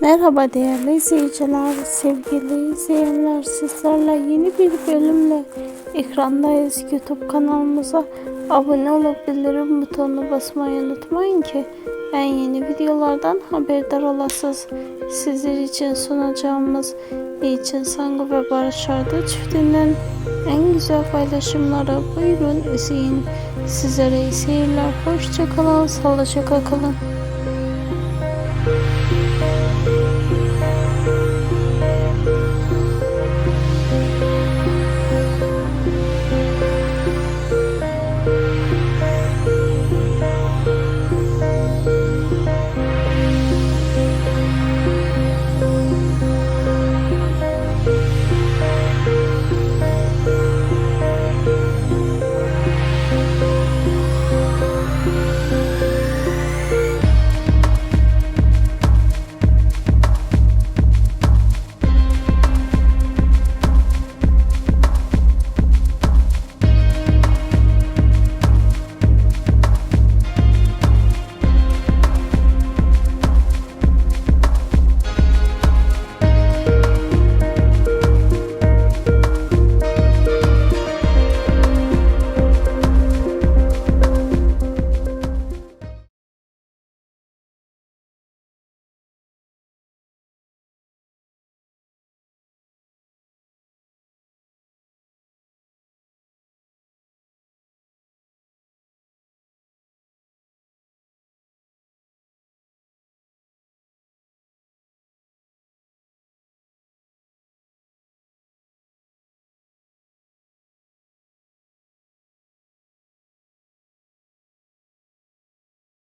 Merhaba değerli izleyiciler, sevgili izleyenler sizlerle yeni bir bölümle ekrandayız. YouTube kanalımıza abone olup bildirim butonuna basmayı unutmayın ki en yeni videolardan haberdar olasınız. Sizler için sunacağımız için Sango ve Barış Arda çiftinden en güzel paylaşımları buyurun izleyin. Sizlere iyi seyirler, hoşça kalın, sağlıcakla kalın.